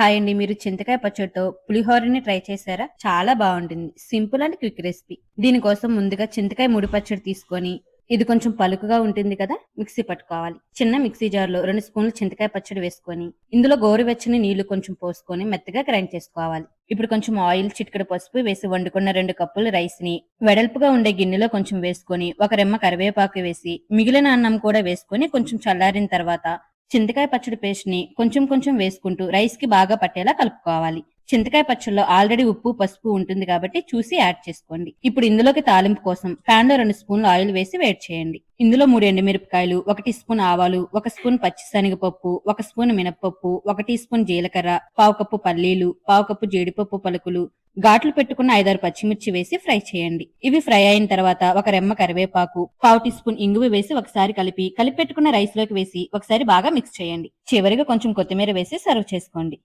Hi అండి మీరు చింతకాయ పచ్చడితో పులిహోరని ట్రై చేశారా? చాలా బాగుంటుంది. Simple and quick recipe. దీనికోసం ముందుగా చింతకాయ ముడి పచ్చడి తీసుకొని ఇది కొంచెం పలుకుగా ఉంటుంది కదా మిక్సీ పట్టుకోవాలి. చిన్న మిక్సీ జార్లో రెండు స్పూన్లు చింతకాయ పచ్చడి వేసుకొని ఇందులో గోరువెచ్చని నీళ్ళు కొంచెం పోసుకొని మెత్తగా గ్రైండ్ చేసుకోవాలి. ఇప్పుడు కొంచెం ఆయిల్ చిటికెడు పసుపు వేసి వండుకున్న రెండు కప్పులు రైస్ని వెడల్పుగా ఉండే గిన్నెలో కొంచెం వేసుకొని ఒక రెమ్మ కరివేపాకు వేసి మిగిలిన అన్నం కూడా వేసుకొని కొంచెం చల్లారిన తర్వాత చింతకాయ పచ్చడి పేస్ట్ని కొంచెం కొంచెం వేసుకుంటూ రైస్కి బాగా పట్టేలా కలుపుకోవాలి. చింతకాయ పచ్చడిలో ఆల్రెడీ ఉప్పు పసుపు ఉంటుంది కాబట్టి చూసి యాడ్ చేసుకోండి. ఇప్పుడు ఇందులోకి తాలింపు కోసం ప్యాన్లో రెండు స్పూన్లు ఆయిల్ వేసి వేడి చేయండి. ఇందులో మూడు ఎండుమిరపకాయలు ఒక టీ స్పూన్ ఆవాలు ఒక స్పూన్ పచ్చిశనగపప్పు ఒక స్పూన్ మినప్పప్పు ఒక టీ స్పూన్ జీలకర్ర పావు కప్పు పల్లీలు పావు కప్పు జీడిపప్పు పలుకులు ఘాట్లు పెట్టుకున్న ఐదారు పచ్చిమిర్చి వేసి ఫ్రై చేయండి. ఇవి ఫ్రై అయిన తర్వాత ఒక రెమ్మ కరివేపాకు పావు టీ స్పూన్ ఇంగువి వేసి ఒకసారి కలిపి కలిపి పెట్టుకున్న రైస్లోకి వేసి ఒకసారి బాగా మిక్స్ చేయండి. చివరిగా కొంచెం కొత్తిమీర వేసి సర్వ్ చేసుకోండి.